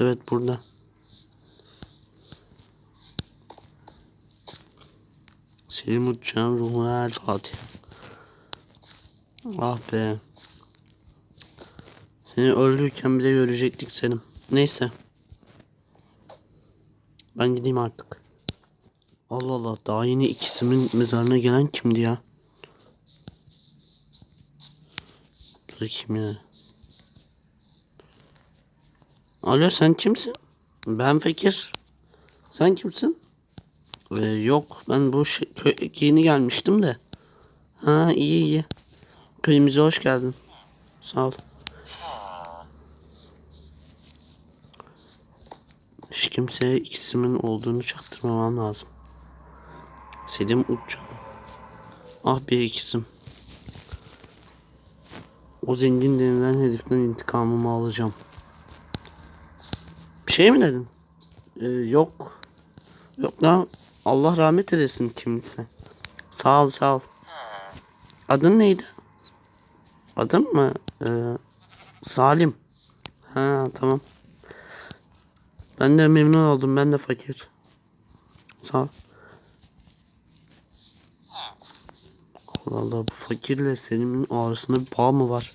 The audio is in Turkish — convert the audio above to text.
Evet burada. Selim Uçan Ruhuna Fatih. Ah be. Seni öldürürken bile görecektik Selim. Neyse. Ben gideyim artık. Allah Allah daha yeni ikisimin mezarına gelen kimdi ya? Da kim ya? Alo sen kimsin? Ben Fakir. Sen kimsin? Ee, yok ben bu yeni gelmiştim de. Ha iyi iyi. Köyümüze hoş geldin. Sağ ol. Hiç kimseye ikisimin olduğunu çaktırmamam lazım. Selim Uçcan. Ah bir ikisim. O zengin denilen heriften intikamımı alacağım. Şey mi dedin? Ee, yok. Yok lan. Allah rahmet eylesin kimse. Sağ ol sağ ol. Adın neydi? Adın mı? Ee, Salim. Ha tamam. Ben de memnun oldum. Ben de fakir. Sağ ol. Allah Allah bu fakirle Selim'in arasında bir bağ mı var?